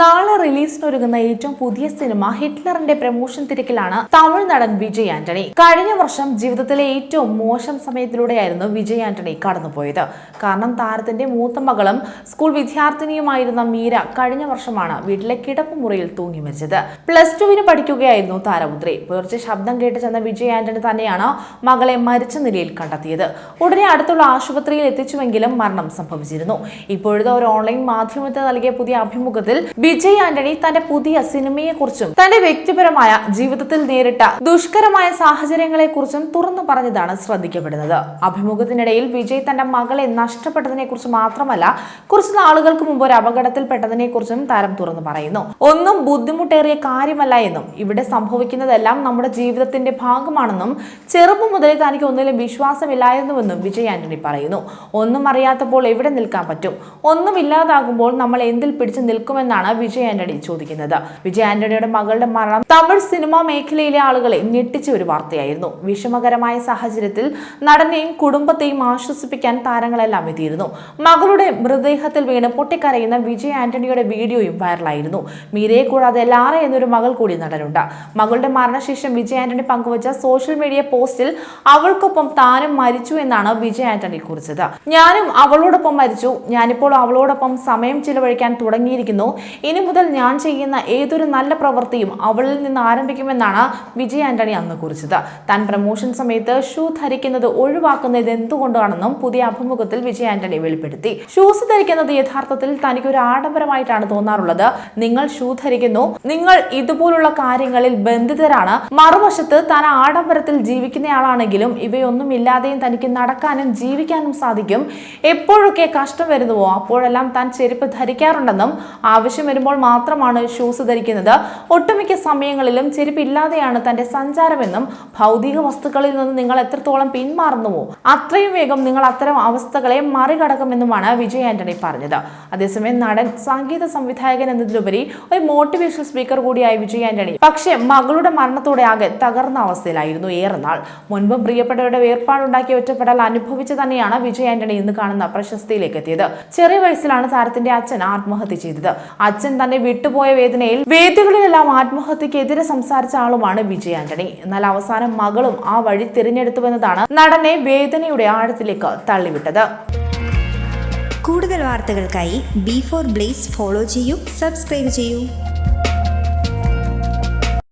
നാളെ റിലീസിനൊരുങ്ങുന്ന ഏറ്റവും പുതിയ സിനിമ ഹിറ്റ്ലറിന്റെ പ്രമോഷൻ തിരക്കിലാണ് തമിഴ് നടൻ വിജയ് ആന്റണി. കഴിഞ്ഞ വർഷം ജീവിതത്തിലെ ഏറ്റവും മോശം സമയത്തിലൂടെയായിരുന്നു വിജയ് ആന്റണി കടന്നുപോയത്. കാരണം താരത്തിന്റെ മൂത്ത മകളും സ്കൂൾ വിദ്യാർത്ഥിനിയുമായിരുന്ന മീര കഴിഞ്ഞ വർഷമാണ് വീട്ടിലെ കിടപ്പ് മുറിയിൽ തൂങ്ങി മരിച്ചത്. പ്ലസ് ടുവിന് പഠിക്കുകയായിരുന്നു താരപുത്രി. പുലർച്ചെ ശബ്ദം കേട്ട് ചെന്ന വിജയ് ആന്റണി തന്നെയാണ് മകളെ മരിച്ച നിലയിൽ കണ്ടെത്തിയത്. ഉടനെ അടുത്തുള്ള ആശുപത്രിയിൽ എത്തിച്ചുവെങ്കിലും മരണം സംഭവിച്ചിരുന്നു. ഇപ്പോഴത്തെ ഒരു ഓൺലൈൻ മാധ്യമത്തിന് നൽകിയ പുതിയ അഭിമുഖത്തിൽ വിജയ് ആന്റണി തന്റെ പുതിയ സിനിമയെക്കുറിച്ചും തന്റെ വ്യക്തിപരമായ ജീവിതത്തിൽ നേരിട്ട ദുഷ്കരമായ സാഹചര്യങ്ങളെക്കുറിച്ചും തുറന്നു പറഞ്ഞതാണ് ശ്രദ്ധിക്കപ്പെടുന്നത്. അഭിമുഖത്തിനിടയിൽ വിജയ് തന്റെ മകളെ നഷ്ടപ്പെട്ടതിനെ കുറിച്ച് മാത്രമല്ല കുറച്ച് നാളുകൾക്ക് മുമ്പ് ഒരു അപകടത്തിൽപ്പെട്ടതിനെ കുറിച്ചും താരം തുറന്നു പറയുന്നു. ഒന്നും ബുദ്ധിമുട്ടേറിയ കാര്യമല്ല എന്നും ഇവിടെ സംഭവിക്കുന്നതെല്ലാം നമ്മുടെ ജീവിതത്തിന്റെ ഭാഗമാണെന്നും ചെറുപ്പം മുതലേ തനിക്ക് ഒന്നിലും വിശ്വാസമില്ലായിരുന്നുവെന്നും വിജയ് ആന്റണി പറയുന്നു. ഒന്നും അറിയാത്തപ്പോൾ എവിടെ നിൽക്കാൻ പറ്റും? ഒന്നും ഇല്ലാതാകുമ്പോൾ നമ്മൾ എന്തിൽ പിടിച്ചു നിൽക്കുമെന്നാണ് വിജയ് ആന്റണി ചോദിക്കുന്നത്. വിജയ് ആന്റണിയുടെ മകളുടെ മരണം തമിഴ് സിനിമാ മേഖലയിലെ ആളുകളെ ഞെട്ടിച്ച ഒരു വാർത്തയായിരുന്നു. വിഷമകരമായ സാഹചര്യത്തിൽ നടനെയും കുടുംബത്തെയും ആശ്വസിപ്പിക്കാൻ താരങ്ങളെല്ലാം എത്തിയിരുന്നു. മകളുടെ മൃതദേഹത്തിൽ വീണ് പൊട്ടിക്കരയുന്ന വിജയ് ആന്റണിയുടെ വീഡിയോയും വൈറലായിരുന്നു. മീരയെ കൂടാതെ ലാറ എന്നൊരു മകൾ കൂടി നടനുണ്ട്. മകളുടെ മരണശേഷം വിജയ് ആന്റണി പങ്കുവച്ച സോഷ്യൽ മീഡിയ പോസ്റ്റിൽ അവൾക്കൊപ്പം താനും മരിച്ചു എന്നാണ് വിജയ് ആന്റണി കുറിച്ചത്. ഞാനും അവളോടൊപ്പം മരിച്ചു. ഞാനിപ്പോൾ അവളോടൊപ്പം സമയം ചിലവഴിക്കാൻ തുടങ്ങിയിരിക്കുന്നു. ഇനി മുതൽ ഞാൻ ചെയ്യുന്ന ഏതൊരു നല്ല പ്രവൃത്തിയും അവളിൽ നിന്ന് ആരംഭിക്കുമെന്നാണ് വിജയ് ആന്റണി അന്ന് കുറിച്ചത്. താൻ പ്രമോഷൻ സമയത്ത് ഷൂ ധരിക്കുന്നത് ഒഴിവാക്കുന്നത് എന്തുകൊണ്ടാണെന്നും പുതിയ അഭിമുഖത്തിൽ വിജയ് ആന്റണി വെളിപ്പെടുത്തി. ഷൂസ് ധരിക്കുന്നത് യഥാർത്ഥത്തിൽ തനിക്ക് ഒരു ആഡംബരമായിട്ടാണ് തോന്നാറുള്ളത്. നിങ്ങൾ ഷൂ ധരിക്കുന്നു. നിങ്ങൾ ഇതുപോലുള്ള കാര്യങ്ങളിൽ ബന്ധിതരാണ്. മറുവശത്ത് താൻ ആഡംബരത്തിൽ ജീവിക്കുന്നയാളാണെങ്കിലും ഇവയൊന്നും ഇല്ലാതെയും തനിക്ക് നടക്കാനും ജീവിക്കാനും സാധിക്കും. എപ്പോഴൊക്കെ കഷ്ടം വരുന്നുവോ അപ്പോഴെല്ലാം താൻ ചെരുപ്പ് ധരിക്കാറുണ്ടെന്നും ആവശ്യം വരുമ്പോൾ മാത്രമാണ് ഷൂസ് ധരിക്കുന്നത്. ഒട്ടുമിക്ക സമയങ്ങളിലും ചെരുപ്പില്ലാതെയാണ് തന്റെ സഞ്ചാരമെന്നും ഭൗതിക വസ്തുക്കളിൽ നിന്ന് നിങ്ങൾ എത്രത്തോളം പിന്മാറുന്നുവോ അത്രയും വേഗം നിങ്ങൾ അത്തരം അവസ്ഥകളെ മറികടക്കുമെന്നുമാണ് വിജയ് ആന്റണി പറഞ്ഞത്. അതേസമയം നടൻ സംഗീത സംവിധായകൻ എന്നതിലുപരി ഒരു മോട്ടിവേഷണൽ സ്പീക്കർ കൂടിയായി വിജയ് ആന്റണി. പക്ഷേ മകളുടെ മരണത്തോടെ ആകെ തകർന്ന അവസ്ഥയിലായിരുന്നു ഏറെ നാൾ. മുൻപ് പ്രിയപ്പെട്ടവരുടെ വേർപാടുണ്ടാക്കിയ ഒറ്റപ്പെടൽ അനുഭവിച്ചു തന്നെയാണ് വിജയ് ആന്റണി ഇന്ന് കാണുന്ന പ്രശസ്തിയിലേക്ക് എത്തിയത്. ചെറിയ വയസ്സിലാണ് താരത്തിന്റെ അച്ഛൻ ആത്മഹത്യ ചെയ്തത്. അച്ഛൻ തന്നെ വിട്ടുപോയ വേദനയിൽ വേദികളിലെല്ലാം ആത്മഹത്യക്കെതിരെ സംസാരിച്ച ആളുമാണ് വിജയ് ആന്റണി. എന്നാൽ അവസാനം മകളും ആ വഴി തിരഞ്ഞെടുത്തുവെന്നതാണ് നടനെ വേദനയുടെ ആഴത്തിലേക്ക് തള്ളിവിട്ടത്. കൂടുതൽ വാർത്തകൾക്കായി ബി ഫോർ ബ്ലേസ് ഫോളോ ചെയ്യൂ സബ്സ്ക്രൈബ് ചെയ്യൂ.